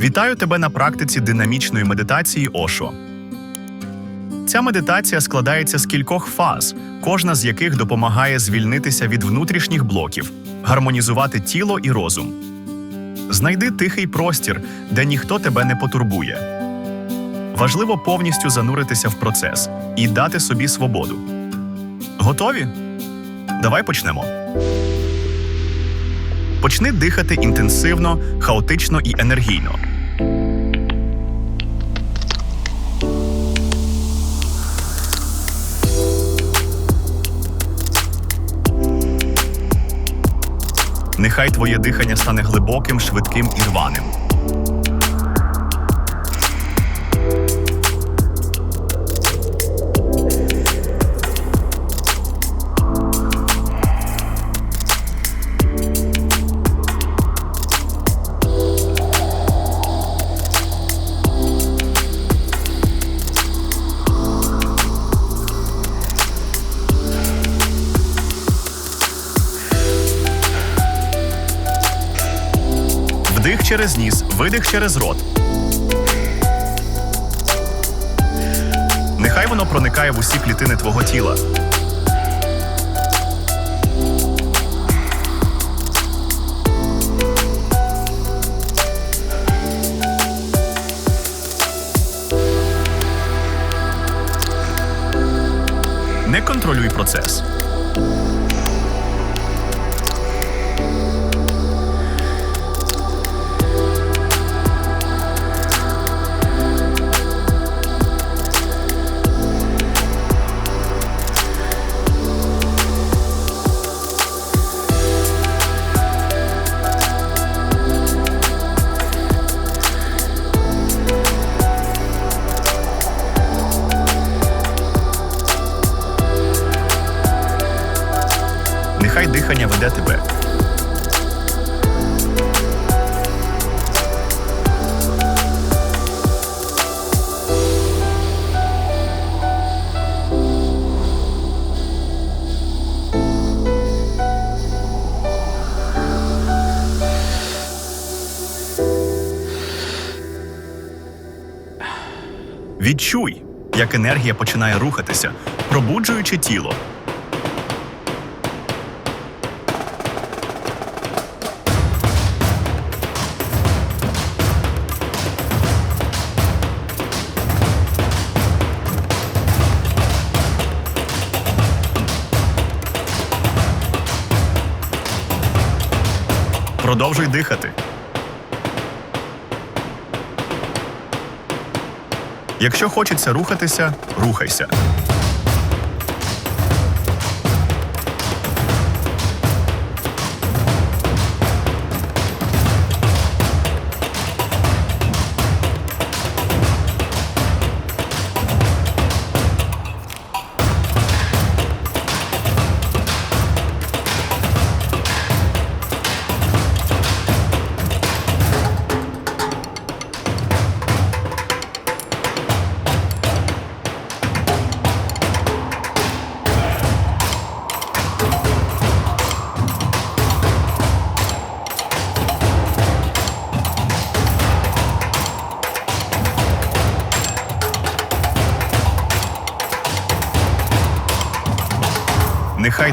Вітаю тебе на практиці динамічної медитації Ошо. Ця медитація складається з кількох фаз, кожна з яких допомагає звільнитися від внутрішніх блоків, гармонізувати тіло і розум. Знайди тихий простір, де ніхто тебе не потурбує. Важливо повністю зануритися в процес і дати собі свободу. Готові? Давай почнемо. Почни дихати інтенсивно, хаотично і енергійно. Нехай твоє дихання стане глибоким, швидким і рваним. Через ніс, видих через рот. Нехай воно проникає в усі клітини твого тіла. Не контролюй процес. Нехай дихання веде тебе. Відчуй, як енергія починає рухатися, пробуджуючи тіло. Продовжуй дихати. Якщо хочеться рухатися, рухайся.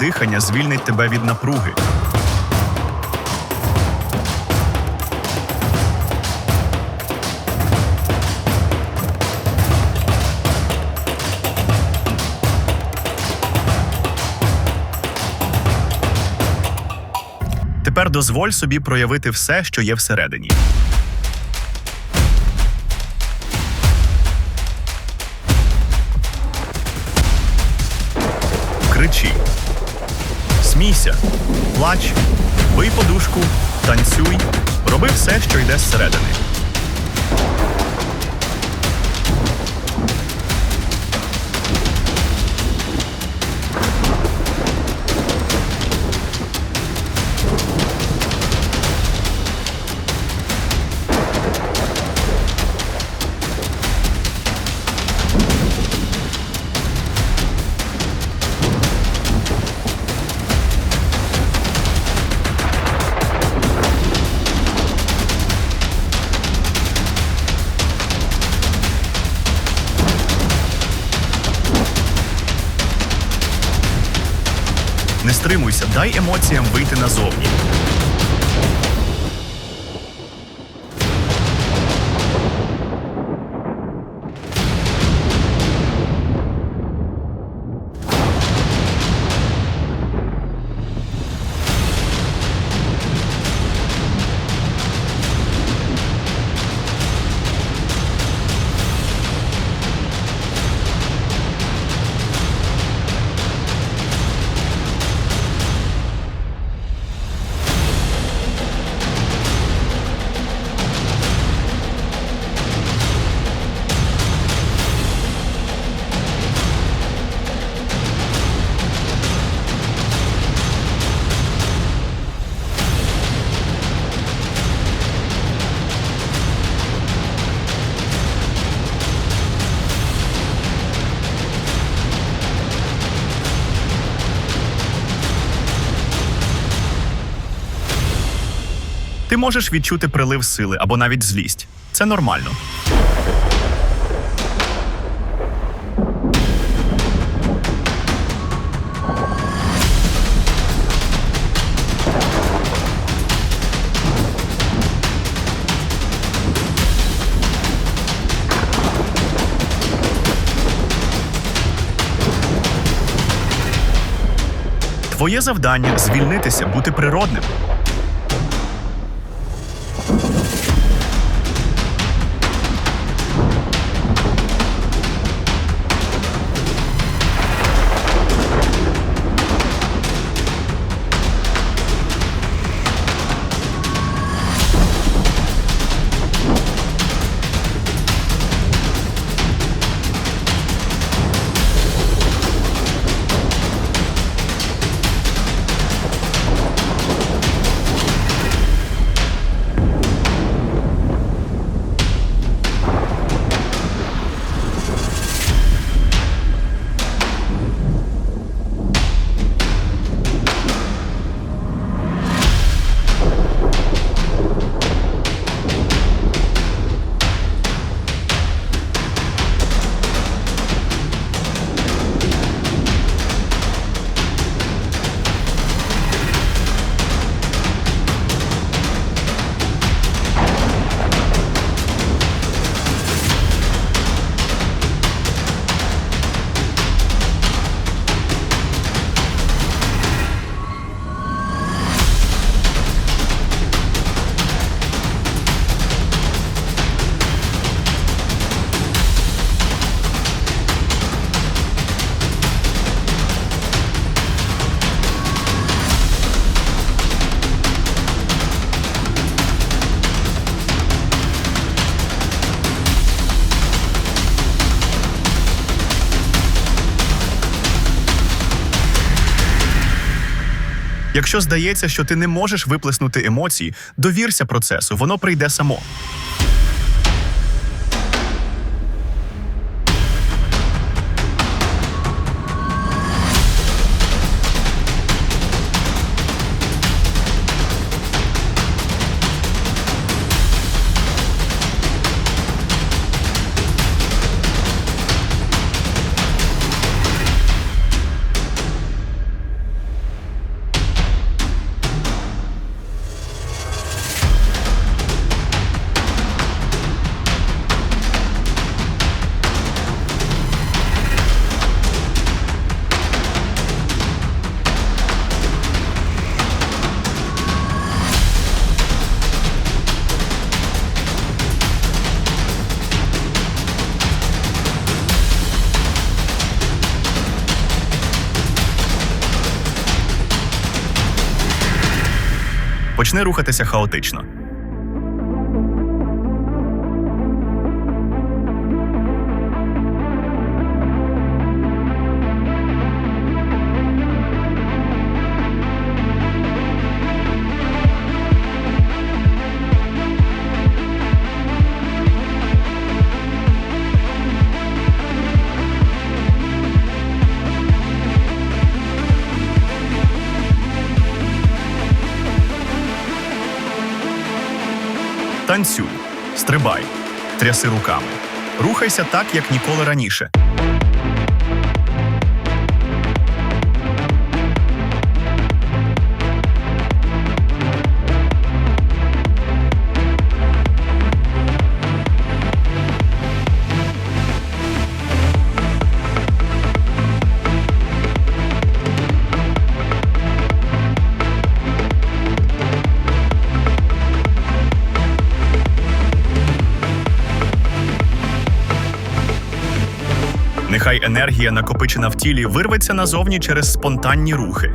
Дихання звільнить тебе від напруги. Тепер дозволь собі проявити все, що є всередині. Кричи. Смійся, плач, бий подушку, танцюй, роби все, що йде зсередини. Стримуйся, дай емоціям вийти назовні. Ти можеш відчути прилив сили або навіть злість. Це нормально. Твоє завдання звільнитися, бути природним. Якщо здається, що ти не можеш виплеснути емоції, довірся процесу, воно прийде само. Почни рухатися хаотично. Танцюй, стрибай, тряси руками. Рухайся так, як ніколи раніше. Нехай енергія, накопичена в тілі, вирветься назовні через спонтанні рухи.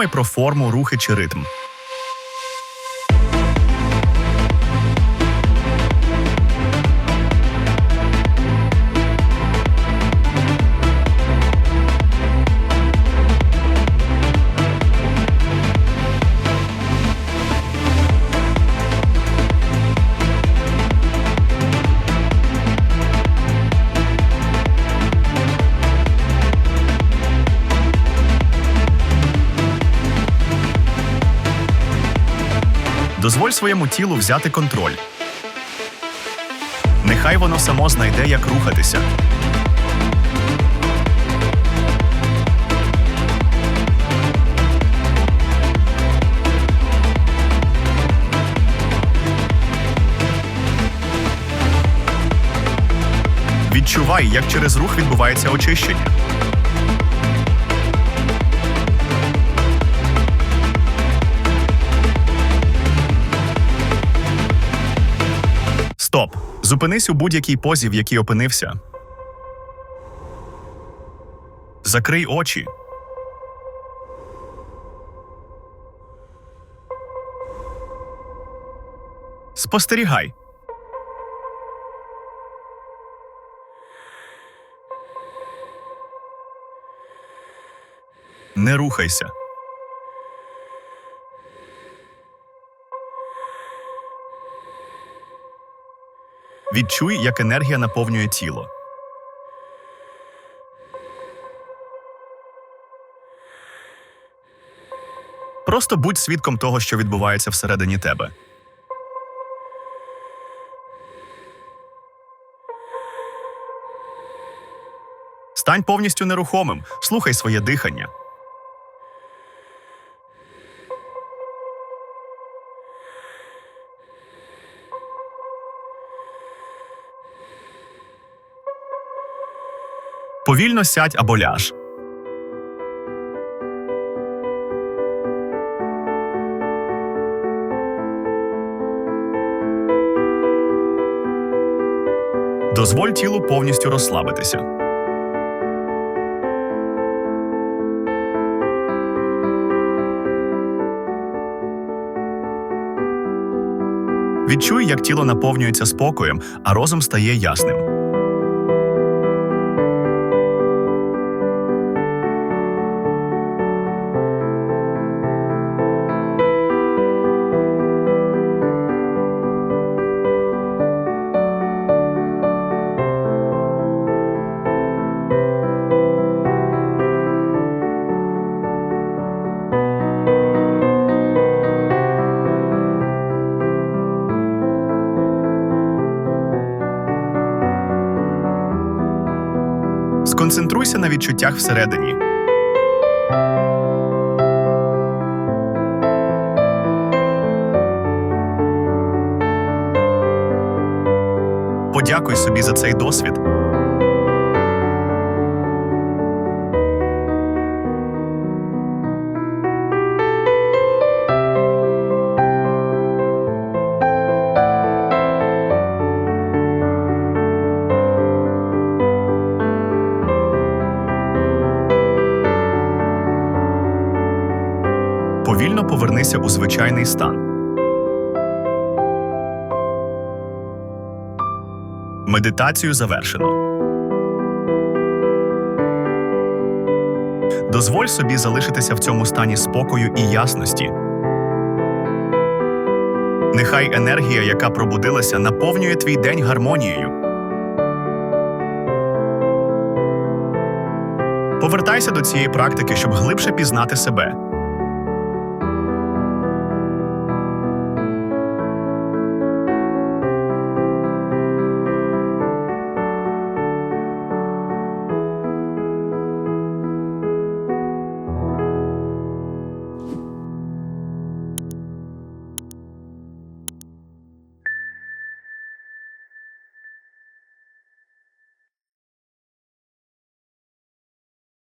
Не думай про форму, рухи чи ритм. Дозволь своєму тілу взяти контроль. Нехай воно само знайде, як рухатися. Відчувай, як через рух відбувається очищення. Стоп! Зупинись у будь-якій позі, в якій опинився. Закрий очі. Спостерігай. Не рухайся. Відчуй, як енергія наповнює тіло. Просто будь свідком того, що відбувається всередині тебе. Стань повністю нерухомим, слухай своє дихання. Повільно сядь або ляж. Дозволь тілу повністю розслабитися. Відчуй, як тіло наповнюється спокоєм, а розум стає ясним. Відчуттях всередині. Подякуй собі за цей досвід. Повільно повернися у звичайний стан. Медитацію завершено. Дозволь собі залишитися в цьому стані спокою і ясності. Нехай енергія, яка пробудилася, наповнює твій день гармонією. Повертайся до цієї практики, щоб глибше пізнати себе.